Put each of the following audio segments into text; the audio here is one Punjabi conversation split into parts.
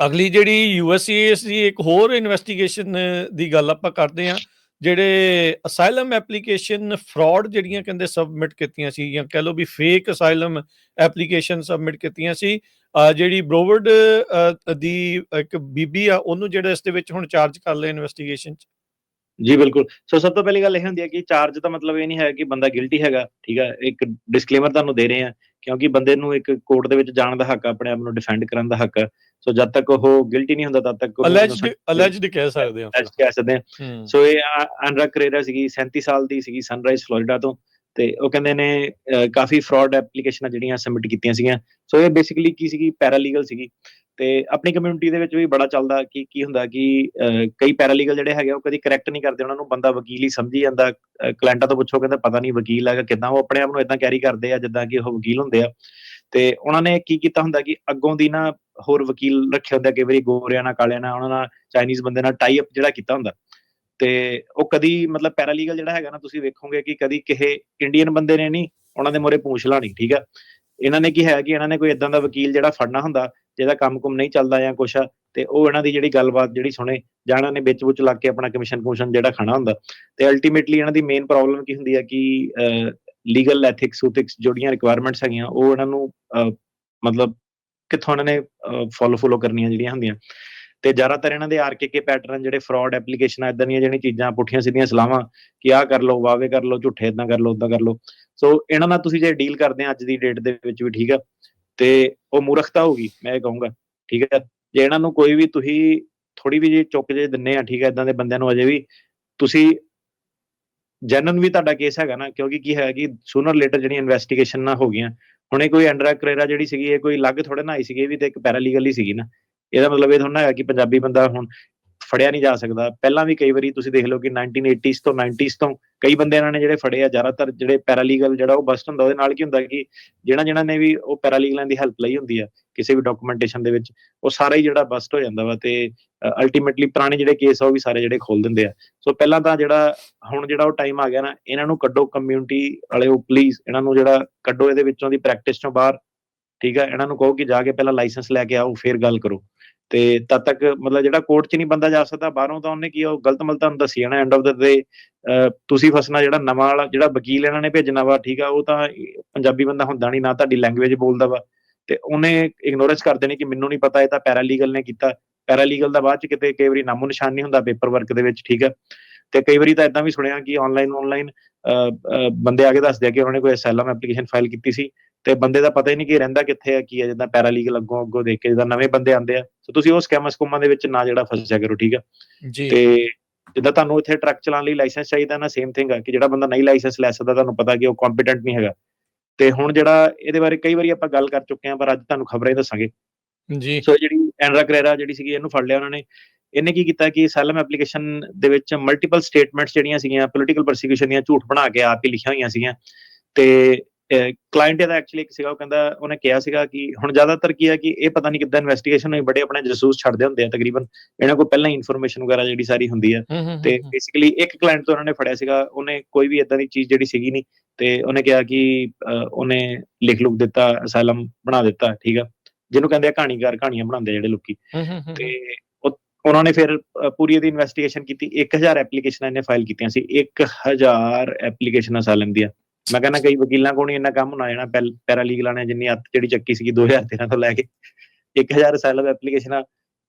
ਅਗਲੀ ਜਿਹੜੀ ਯੂਐਸਸੀਐਸ ਦੀ ਇੱਕ ਹੋਰ ਇਨਵੈਸਟੀਗੇਸ਼ਨ ਦੀ ਗੱਲ ਆਪਾਂ ਕਰਦੇ ਹਾਂ, ਜਿਹੜੇ ਅਸਾਈਲਮ ਐਪਲੀਕੇਸ਼ਨ ਫਰਾਡ ਜਿਹੜੀਆਂ ਕਹਿੰਦੇ ਸਬਮਿਟ ਕੀਤੀਆਂ ਸੀ ਜਾਂ ਕਹਿ ਲਓ ਵੀ ਫੇਕ ਅਸਾਈਲਮ ਐਪਲੀਕੇਸ਼ਨ ਸਬਮਿਟ ਕੀਤੀਆਂ ਸੀ ਜਿਹੜੀ ਬਰੋਵਰਡ ਦੀ ਇੱਕ ਬੀਬੀ ਆ, ਉਹਨੂੰ ਜਿਹੜਾ ਇਸ ਦੇ ਵਿੱਚ ਹੁਣ ਚਾਰਜ ਕਰ ਲਿਆ ਇਨਵੈਸਟੀਗੇਸ਼ਨ ਚ। ਜੀ, ਬਿਲਕੁਲ। ਸੋ ਸਭ ਤੋਂ ਪਹਿਲੀ ਗੱਲ ਇਹ ਹੁੰਦੀ ਹੈ ਕਿ ਚਾਰਜ ਦਾ ਮਤਲਬ ਇਹ ਨਹੀਂ ਹੈ ਕਿ ਬੰਦਾ ਗਿਲਟੀ ਹੈਗਾ, ਠੀਕ ਹੈ? ਇੱਕ ਡਿਸਕਲੇਮਰ ਤੁਹਾਨੂੰ ਦੇ ਰਹੇ ਆ ਕਿਉਂਕਿ ਬੰਦੇ ਨੂੰ ਇੱਕ ਕੋਰਟ ਦੇ ਵਿੱਚ ਜਾਣ ਦਾ ਹੱਕ ਆਪਣੇ ਆਪ ਨੂੰ ਡਿਫੈਂਡ ਕਰਨ ਦਾ ਹੱਕ ਹੈ ਸੋ ਜਦ ਤੱਕ ਉਹ ਗਿਲਟੀ ਨਹੀਂ ਹੁੰਦਾ ਤਦ ਤੱਕ ਅਲੈਜਡ ਅਲੈਜਡ ਕਹਿ ਸਕਦੇ ਹਾਂ alleged ਕਹਿ ਸਕਦੇ ਹਾਂ। ਹੂੰ। ਸੋ ਇਹ ਅਨਰਾ ਕਰੇਰਾ ਸੀਗੀ 37 ਸਾਲ ਦੀ ਸੀਗੀ ਸਨਰਾਈਜ਼ ਫਲੋਰੀਡਾ ਤੋਂ। ਤੇ ਉਹ ਕਹਿੰਦੇ ਨੇ ਕਾਫੀ ਫਰਾਡ ਐਪਲੀਕੇਸ਼ਨਾਂ ਜਿਹੜੀਆਂ ਸਬਮਿਟ ਕੀਤੀਆਂ ਸੀਗੀਆਂ। ਸੋ ਇਹ ਬੇਸਿਕਲੀ ਕੀ ਸੀਗੀ? ਪੈਰਾਲੀਗਲ ਸੀਗੀ। ਤੇ ਆਪਣੀ ਕਮਿਊਨਿਟੀ ਦੇ ਵਿੱਚ ਵੀ ਬੜਾ ਚੱਲਦਾ ਕਿ ਕੀ ਹੁੰਦਾ ਕਿ ਕਈ ਪੈਰਾਲੀਗਲ ਜਿਹੜੇ ਹੈਗੇ ਉਹ ਕਦੀ ਕਰੈਕਟ ਨਹੀਂ ਕਰਦੇ। ਉਹਨਾਂ ਨੂੰ ਬੰਦਾ ਵਕੀਲ ਹੀ ਸਮਝੀ ਜਾਂਦਾ। ਕਲਾਇੰਟਾਂ ਤੋਂ ਪੁੱਛੋ ਕਹਿੰਦਾ ਪਤਾ ਨਹੀਂ ਵਕੀਲ ਹੈਗਾ ਕਿਦਾਂ। ਉਹ ਆਪਣੇ ਆਪ ਨੂੰ ਇਦਾਂ ਕੈਰੀ ਕਰਦੇ ਆ, ਜਿੱਦਾਂ ਕਿ ਉਹ ਵਕੀਲ ਹੁੰਦੇ ਆ। ਤੇ ਉਹਨਾਂ ਨੇ ਕੀ ਕੀਤਾ ਹੁੰਦਾ ਕਿ ਅੱਗੋਂ ਦੀ ਨਾ ਹੋਰ ਵਕੀਲ ਰੱਖੇ ਹੁੰਦੇ ਆ, ਕਈ ਵਾਰੀ ਗੋਰਿਆਂ ਨਾਲ, ਕਾਲਿਆਂ ਨਾਲ, ਉਹਨਾਂ ਨਾਲ ਚਾਈਨੀਜ਼ ਬੰਦੇ ਨਾਲ ਟਾਈ ਅਪ ਜਿਹੜਾ ਕੀਤਾ ਹੁੰਦਾ। ਤੇ ਉਹ ਕਦੀ ਮਤਲਬ ਪੈਰਾਲੀਗਲ ਜਿਹੜਾ ਹੈਗਾ ਨਾ ਤੁਸੀਂ ਵੇਖੋਗੇ ਕਿ ਕਦੀ ਕਿਸੇ ਇੰਡੀਅਨ ਬੰਦੇ ਨੇ ਨਹੀਂ ਉਹਨਾਂ ਦੇ ਮੋਰੇ ਪੂੰਛ ਲਾਣੀ ਠੀਕ ਆ? ਇਹਨਾਂ ਨੇ ਕੀ ਹੈ ਕਿ ਇਹਨਾਂ ਨੇ ਕੋਈ ਇਦਾਂ ਦਾ ਵਕੀਲ ਜਿਹੜਾ ਫੜਨਾ ਹੁੰਦਾ ਜਿਹਦਾ ਕੰਮ-ਕੁਮ ਨਹੀਂ ਚੱਲਦਾ ਜਾਂ ਕੁਛ ਤੇ ਉਹ ਇਹਨਾਂ ਦੀ ਜਿਹੜੀ ਗੱਲਬਾਤ ਜਿਹੜੀ ਸੁਣੇ ਜਾਂ ਇਹਨਾਂ ਨੇ ਵਿੱਚ ਵਿੱਚ ਲੱਗ ਕੇ ਆਪਣਾ ਕਮਿਸ਼ਨ ਕਮਿਸ਼ਨ ਜਿਹੜਾ ਖਾਣਾ ਹੁੰਦਾ ਤੇ ਅਲਟੀਮੇਟਲੀ ਇਹਨਾਂ ਦੀ ਮੇਨ ਪ੍ਰੋਬਲਮ ਕੀ ਹੁੰਦੀ ਹੈ ਕਿ ਲੀਗਲ ਐਥਿਕਸ ਉਥਿਕਸ ਜਿਹੜੀਆਂ ਰਿਕੁਆਇਰਮੈਂਟਸ ਹੈਗੀਆਂ ਉਹ ਇਹਨਾਂ ਨੂੰ ਅਹ, ਮਤਲਬ ਕਿੱਥੋਂ ਇਹਨਾਂ ਨੇ ਫੋਲੋ ਫੋਲੋ ਕਰਨੀਆਂ ਜਿਹੜੀਆਂ ਹੁੰਦੀਆਂ। ਤੇ ਜ਼ਿਆਦਾਤਰ ਇਹਨਾਂ ਦੇ ਆਰਕੇਕੇ ਪੈਟਰਨ ਜਿਹੜੇ ਫਰਾਡ ਐਪਲੀਕੇਸ਼ਨਾਂ ਇਦਾਂ ਦੀਆਂ ਜਿਹੜੀਆਂ ਚੀਜ਼ਾਂ, ਪੁੱਠੀਆਂ ਸਿੱਧੀਆਂ ਸਲਾਹਾਂ ਕਿ ਆਹ ਕਰ ਲਓ ਵਾਵੇ ਕਰ ਲਓ, ਝੂਠੇ ਇਦਾਂ ਕਰ ਲਓ ਉਦਾਂ ਕਰ ਲਓ। ਸੋ ਇਹਨਾਂ ਨਾਲ ਤੁਸੀਂ ਜੇ ਡੀਲ ਕਰਦੇ ਆ ਅੱਜ ਦੀ ਡੇਟ ਦੇ ਵਿੱਚ ਵੀ, ਠੀਕ ਆ? ਤੇ ਉਹ ਮੂਰਖਤਾ ਹੋਗੀ ਮੈਂ ਇਹ ਕਹੂੰਗਾ, ਠੀਕ ਆ? ਜੇ ਇਹਨਾਂ ਨੂੰ ਕੋਈ ਵੀ ਤੁਸੀਂ ਥੋੜੀ ਵੀ ਜੇ ਚੁੱਕ ਜੇ ਦਿੰਨੇ ਆ, ਠੀਕ ਆ ਇਦਾਂ ਦੇ ਬੰਦਿਆਂ ਨੂੰ ਅਜੇ ਵੀ, ਤੁਸੀਂ ਜੈਨੂਨ ਵੀ ਤੁਹਾਡਾ ਕੇਸ ਹੈਗਾ ਨਾ, ਕਿਉਂਕਿ ਕੀ ਹੈ ਕਿ ਸੂਨਰ ਲੇਟਰ ਜਿਹੜੀ ਇਨਵੈਸਟੀਗੇਸ਼ਨ ਨਾ ਹੋ ਗਈਆਂ, ਹੁਣ ਕੋਈ ਐਂਡਰਾ ਕਰੇਰਾ ਜਿਹੜੀ ਸੀਗੀ, ਇਹ ਕੋਈ ਅਲੱਗ ਥੋੜੇ ਨਾ ਆਈ ਸੀਗੀ, ਇਹ ਵੀ ਤੇ ਇੱਕ ਪੈਰਾਲੀਗਲ ਹੀ ਸੀਗੀ ਨਾ। ਇਹਦਾ ਮਤਲਬ ਇਹ ਥੋੜਾ ਨਾ ਹੈਗਾ ਕਿ ਪੰਜਾਬੀ ਬੰਦਾ ਹੁਣ ਫੜਿਆ ਨਹੀਂ ਜਾ ਸਕਦਾ। ਪਹਿਲਾਂ ਵੀ ਕਈ ਵਾਰੀ ਤੁਸੀਂ ਦੇਖ ਲਓ ਕਿ 1980s ਤੋਂ 90s ਤੋਂ ਕਈ ਬੰਦੇ ਇਹਨਾਂ ਨੇ ਜਿਹੜੇ ਫੜੇ ਆ, ਜ਼ਿਆਦਾਤਰ ਜਿਹੜੇ ਪੈਰਾਲੀਗਲ ਜਿਹੜਾ ਉਹ ਬਸਟ ਹੁੰਦਾ, ਉਹਦੇ ਨਾਲ ਕੀ ਹੁੰਦਾ ਕਿ ਜਿਹੜਾ ਜਿਹਨਾਂ ਨੇ ਵੀ ਉਹ ਪੈਰਾਲੀਗਲਾਂ ਦੀ ਹੈਲਪ ਲਈ ਹੁੰਦੀ ਆ, ਕਿਸੇ ਵੀ ਡਾਕੂਮੈਂਟੇਸ਼ਨ ਦੇ ਵਿੱਚ, ਉਹ ਸਾਰਾ ਹੀ ਜਿਹੜਾ ਬਸਟ ਹੋ ਜਾਂਦਾ ਵਾ ਤੇ ਅਲਟੀਮੇਟਲੀ ਪੁਰਾਣੇ ਜਿਹੜੇ ਕੇਸ ਆ, ਉਹ ਵੀ ਸਾਰੇ ਜਿਹੜੇ ਖੋਲ ਦਿੰਦੇ ਆ। ਸੋ ਪਹਿਲਾਂ ਤਾਂ ਜਿਹੜਾ ਹੁਣ ਜਿਹੜਾ ਉਹ ਟਾਈਮ ਆ ਗਿਆ ਨਾ, ਇਹਨਾਂ ਨੂੰ ਕੱਢੋ ਕਮਿਊਨਿਟੀ ਵਾਲੇ ਉਹ ਪਲੀਜ਼ ਇਹਨਾਂ ਨੂੰ ਜਿਹੜਾ ਕੱਢੋ ਇਹਦੇ ਵਿੱਚੋਂ ਦੀ ਪ੍ਰੈਕਟਿਸ ਚੋਂ ਬਾਹਰ, ਠੀਕ ਆ? ਇਹਨਾਂ ਨੂੰ ਕਹੋ ਕਿ ਜਾ ਕੇ ਪਹਿਲਾਂ ਲਾਇਸੈਂਸ ਲੈ ਕੇ ਆਓ, ਫਿਰ ਗੱਲ ਕਰੋ। ਤੇ ਤਦ ਤੱਕ ਮਤਲਬ ਜਿਹੜਾ ਕੋਰਟ 'ਚ ਨਹੀਂ ਬੰਦਾ ਜਾ ਸਕਦਾ, ਬਾਹਰੋਂ ਤਾਂ ਉਹਨੇ ਕੀ ਉਹ ਗਲਤ ਮਲ ਤੁਹਾਨੂੰ ਦੱਸੀ ਜਾਣਾ ਐਂਡ ਆਫ ਦਾ ਡੇ ਤੁਸੀਂ ਫਸਣਾ ਜਿਹੜਾ ਨਵਾਂ ਵਾਲਾ, ਜਿਹੜਾ ਵਕੀਲ ਇਹਨਾਂ ਨੇ ਭੇਜਣਾ ਵਾ, ਠੀਕ ਆ, ਉਹ ਤਾਂ ਪੰਜਾਬੀ ਬੰਦਾ ਹੁੰਦਾ ਨਹੀਂ, ਨਾ ਤੁਹਾਡੀ ਲੈਂਗੁਏਜ ਬੋਲਦਾ ਵਾ। ਤੇ ਉਹਨੇ ਇਗਨੋਰੈਂਸ ਕਰ ਦੇਣੀ ਕਿ ਮੈਨੂੰ ਨਹੀਂ ਪਤਾ, ਇਹ ਤਾਂ ਪੈਰਾਲੀਗਲ ਨੇ ਕੀਤਾ। ਪੈਰਾਲੀਗਲ ਦਾ ਬਾਅਦ ਚ ਕਿਤੇ ਕਈ ਵਾਰੀ ਨਾਮੋ ਨਿਸ਼ਾਨ ਨਹੀਂ ਹੁੰਦਾ ਪੇਪਰ ਵਰਕ ਦੇ ਵਿੱਚ, ਠੀਕ ਆ। ਤੇ ਕਈ ਵਾਰੀ ਤਾਂ ਇਦਾਂ ਵੀ ਸੁਣਿਆ ਕਿ ਆਨਲਾਈਨ ਆਨਲਾਈਨ ਬੰਦੇ ਆ ਕੇ ਦੱਸਦੇ ਆ ਕਿ ਉਹਨਾਂ ਨੇ ਕੋਈ ਅਸਾਈਲਮ ਐਪਲੀਕੇਸ਼ਨ ਫਾਈਲ ਕੀਤੀ ਸੀ। ਤੇ ਬੰਦੇ ਦਾ ਪਤਾ ਹੀ ਨਹੀਂ ਕਿ ਰਹਿੰਦਾ ਕਿੱਥੇ ਆ ਕੀ ਆ ਜਿੱਦਾਂ ਪੈਰਾਲੀਗਲ ਅੱਗੋਂ ਅੱਗੋਂ ਦੇਖ ਕੇ ਜਿੱਦਾਂ ਨਵੇਂ ਬੰਦੇ ਆਉਂਦੇ ਆ। ਸੋ ਤੁਸੀਂ ਉਹ ਸਕੈਮ ਸਕੂਮਾਂ ਦੇ ਵਿੱਚ ਨਾ ਜਿਹੜਾ ਫਸਿਆ ਕਰੋ ਠੀਕ ਆ? ਜੀ। ਤੇ ਜਿੱਦਾਂ ਤੁਹਾਨੂੰ ਇੱਥੇ ਟਰੱਕ ਚਲਾਉਣ ਲਈ ਲਾਇਸੈਂਸ ਚਾਹੀਦਾ ਨਾ ਸੇਮ ਥਿੰਗ ਆ ਕਿ ਜਿਹੜਾ ਬੰਦਾ ਨਹੀਂ ਲਾਇਸੈਂਸ ਲੈ ਸਕਦਾ ਤੁਹਾਨੂੰ ਪਤਾ ਕਿ ਉਹ ਕੰਪੀਟੈਂਟ ਨਹੀਂ ਹੈਗਾ। ਤੇ ਹੁਣ ਜਿਹੜਾ ਇਹਦੇ ਬਾਰੇ ਕਈ ਵਾਰੀ ਆਪਾਂ ਗੱਲ ਕਰ ਚੁੱਕੇ ਹਾਂ ਪਰ ਅੱਜ ਤੁਹਾਨੂੰ ਖਬਰਾਂ ਹੀ ਦੱਸਾਂਗੇ। ਜੀ। ਸੋ ਜਿਹੜੀ ਐਨਰਾ ਕਰੇਰਾ ਜਿਹੜੀ ਸੀਗੀ ਇਹਨੂੰ ਫੜ ਲਿਆ ਉਹਨਾਂ ਨੇ। ਇਹਨੇ ਕੀ ਕੀਤਾ ਕਿ ਅਸਾਈਲਮ ਐਪਲੀਕੇਸ਼ਨ ਦੇ ਵਿੱਚ ਮਲਟੀਪਲ ਸਟੇਟਮੈਂਟਸ ਜਿਹੜੀਆਂ ਸੀਗੀਆਂ ਪੋਲੀਟੀਕਲ ਪਰਸੀਕਿਊਸ਼ਨ ਦੀਆਂ ਝੂਠ ਬਣਾ ਕੇ ਆਪ ਹੀ ਲਿਖੀਆਂ ਹੋਈਆਂ ਸੀਗੀਆਂ। ਤੇ ਕਲਾਇੰਟ ਇਹਦਾ ਐਕਚੁਅਲੀ ਇੱਕ ਸੀਗਾ ਉਹ ਕਹਿੰਦਾ ਉਹਨੇ ਕਿਹਾ ਸੀਗਾ ਕਿ ਹੁਣ ਜ਼ਿਆਦਾਤਰ ਕੀ ਹੈ ਕਿ ਇਹ ਪਤਾ ਨਹੀਂ ਕਿੱਦਾਂ ਇਨਵੈਸਟੀਗੇਸ਼ਨ ਹੋਈ ਬੜੇ ਆਪਣੇ ਜਸੂਸ ਛੱਡਦੇ ਹੁੰਦੇ ਆ ਤਕਰੀਬਨ ਇਹਨਾਂ ਕੋਲ ਪਹਿਲਾਂ ਹੀ ਇਨਫੋਰਮੇਸ਼ਨ ਵਗੈਰਾ ਜਿਹੜੀ ਸਾਰੀ ਹੁੰਦੀ ਆ। ਤੇ ਬੇਸਿਕਲੀ ਇੱਕ ਕਲਾਇੰਟ ਤੋਂ ਉਹਨਾਂ ਨੇ ਫੜਿਆ ਸੀਗਾ ਉਹਨੇ ਕੋਈ ਵੀ ਇਦਾਂ ਦੀ ਚੀਜ਼ ਜਿਹੜੀ ਸੀਗੀ ਨਹੀਂ ਤੇ ਉਹਨੇ ਕਿਹਾ ਕਿ ਉਹਨੇ ਲਿਖ ਲੁਕ ਦਿੱਤਾ ਅਸਾਈਲਮ ਬਣਾ ਦਿੱਤਾ ਠੀਕ ਆ। ਜਿਹਨੂੰ ਕਹਿੰਦੇ ਆ ਕਹਾਣੀਕਾਰ ਕਹਾਣੀਆਂ ਬਣਾਉਂਦੇ ਜਿਹੜੇ ਲੋਕੀ। ਤੇ ਉਹ- ਉਹਨਾਂ ਨੇ ਫਿਰ ਪੂਰੀ ਇਹਦੀ ਇਨਵੈਸਟੀਗੇਸ਼ਨ ਕੀਤੀ। 1000 ਐਪਲੀਕੇਸ਼ਨਾਂ ਇਹਨੇ ਫਾਈਲ ਕੀਤੀਆਂ ਸੀ। 1000 ਐਪਲੀਕੇਸ਼ਨਾਂ ਅਸਾਈਲਮ ਦੀਆਂ। ਮੈਂ ਕਹਿੰਦਾ ਕਈ ਵਕੀਲਾਂ ਕੋਲ ਨਹੀਂ ਇੰਨਾ ਕੰਮ ਹੋਣਾ ਜਾਣਾ ਪੈਰਾਲੀਗਲਾਂ ਨੇ ਜਿੰਨੀ ਹੱਥ ਜਿਹੜੀ ਚੱਕੀ ਸੀਗੀ 2013 ਤੋਂ ਲੈ ਕੇ 1000 ਅਸਾਈਲਮ ਐਪਲੀਕੇਸ਼ਨਾਂ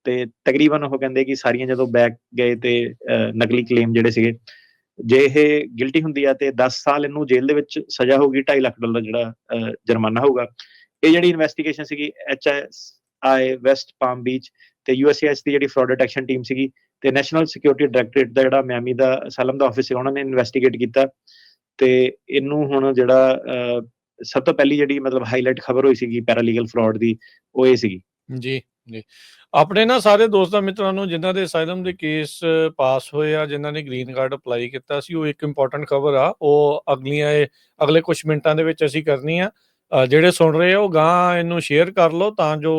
ਤੇ ਤਕਰੀਬਨ ਉਹ ਕਹਿੰਦੇ ਕਿ ਸਾਰੀਆਂ ਜਦੋਂ ਬੈਕ ਗਏ ਤੇ ਨਕਲੀ ਕਲੇਮ ਜਿਹੜੇ ਸੀਗੇ, ਜੇ ਇਹ ਗਿਲਟੀ ਹੁੰਦੀ ਆ ਤੇ 10 ਸਾਲ ਇਹਨੂੰ ਜੇਲ੍ਹ ਦੇ ਵਿੱਚ ਸਜ਼ਾ ਹੋਊਗੀ 2.5 ਲੱਖ ਡਾਲਰ ਜਿਹੜਾ ਜੁਰਮਾਨਾ ਹੋਊਗਾ। ਇਹ ਜਿਹੜੀ ਇਨਵੈਸਟੀਗੇਸ਼ਨ ਸੀਗੀ H S I West Palm Beach ਤੇ ਯੂਐਸਏਐਸ ਦੀ ਜਿਹੜੀ ਫਰਾਡ ਡਿਟੈਕਸ਼ਨ ਟੀਮ ਸੀਗੀ ਤੇ ਨੈਸ਼ਨਲ ਸਿਕਿਉਰਿਟੀ ਡਾਇਰੈਕਟੋਰੇਟ ਦਾ ਜਿਹੜਾ ਮਿਆਮੀ ਦਾ ਅਸਾਲਮ ਦਾ ਆਫਿਸ ਸੀ, ਉਹਨਾਂ ਨੇ ਇਨਵੈਸਟੀਗੇਟ ਕੀਤਾ। ਤੇ ਇਹਨੂੰ ਹੁਣ ਜਿਹੜਾ ਸਭ ਤੋਂ ਪਹਿਲੀ ਜਿਹੜੀ ਮਤਲਬ ਹਾਈਲਾਈਟ ਖਬਰ ਹੋਈ ਸੀਗੀ ਪੈਰਾਲੀਗਲ ਫਰਾਡ ਦੀ, ਉਹ ਇਹ ਸੀਗੀ। ਜੀ ਜੀ। ਆਪਣੇ ਨਾ ਸਾਰੇ ਦੋਸਤਾਂ ਮਿੱਤਰਾਂ ਨੂੰ ਜਿਨ੍ਹਾਂ ਦੇ ਅਸਾਈਲਮ ਦੇ ਕੇਸ ਪਾਸ ਹੋਏ ਆ, ਜਿਨ੍ਹਾਂ ਨੇ ਗ੍ਰੀਨ ਕਾਰਡ ਅਪਲਾਈ ਕੀਤਾ ਸੀ, ਉਹ ਇੱਕ ਇੰਪੋਰਟੈਂਟ ਖਬਰ ਆ, ਉਹ ਅਗਲੀਆਂ ਅਗਲੇ ਕੁਝ ਮਿੰਟਾਂ ਦੇ ਵਿੱਚ ਅਸੀਂ ਕਰਨੀ ਆ। ਜਿਹੜੇ ਸੁਣ ਰਹੇ ਆ, ਉਹ ਗਾਂ ਇਹਨੂੰ ਸ਼ੇਅਰ ਕਰ ਲਓ ਤਾਂ ਜੋ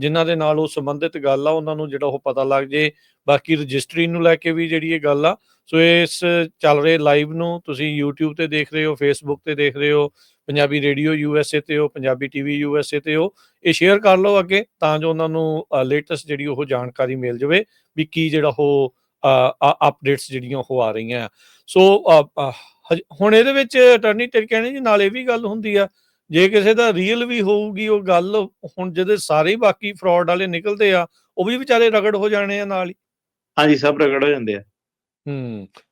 ਜਿਨ੍ਹਾਂ ਦੇ ਨਾਲ ਉਹ ਸੰਬੰਧਿਤ ਗੱਲ ਆ, ਉਹਨਾਂ ਨੂੰ ਜਿਹੜਾ ਉਹ ਪਤਾ ਲੱਗ ਜੇ ਬਾਕੀ ਰਜਿਸਟਰੀ ਨੂੰ ਲੈ ਕੇ ਵੀ ਜਿਹੜੀ ਇਹ ਗੱਲ ਆ, ਸੋ ਇਸ ਚੱਲ ਰਹੇ ਲਾਈਵ ਨੂੰ ਤੁਸੀਂ YouTube ਤੇ ਦੇਖ ਰਹੇ ਹੋ, Facebook ਤੇ ਦੇਖ ਰਹੇ ਹੋ, ਪੰਜਾਬੀ ਰੇਡੀਓ ਯੂਐਸਏ ਤੇ ਹੋ, ਪੰਜਾਬੀ ਟੀਵੀ ਯੂਐਸਏ ਤੇ ਹੋ, ਇਹ ਸ਼ੇਅਰ ਕਰ ਲਓ ਅੱਗੇ ਤਾਂ ਜੋ ਉਹਨਾਂ ਨੂੰ ਲੇਟੈਸਟ ਜਿਹੜੀ ਉਹ ਜਾਣਕਾਰੀ ਮਿਲ ਜਾਵੇ ਵੀ ਕੀ ਜਿਹੜਾ ਉਹ ਅਪਡੇਟਸ ਜਿਹੜੀਆਂ ਉਹ ਆ ਰਹੀਆਂ ਆ। ਸੋ ਹਜ- ਹੁਣ ਇਹਦੇ ਵਿੱਚ ਅਟਾਰਨੀ ਟੇਰ ਕਹਿੰਦੇ ਜੀ, ਨਾਲ ਇਹ ਵੀ ਗੱਲ ਹੁੰਦੀ ਆ ਜੇ ਕਿਸੇ ਦਾ ਰੀਅਲ ਵੀ ਹੋਊਗੀ ਉਹ ਗੱਲ ਹੁਣ ਜਿਹਦੇ ਸਾਰੇ ਬਾਕੀ ਫਰਾਡ ਵਾਲੇ ਨਿਕਲਦੇ ਆ ਉਹ ਵੀ ਵਿਚਾਰੇ ਰਗੜ ਹੋ ਜਾਣੇ ਆ ਨਾਲ ਹੀ। ਹਾਂਜੀ ਸਭ ਰਗੜ ਹੋ ਜਾਂਦੇ ਆ। ਹੂੰ।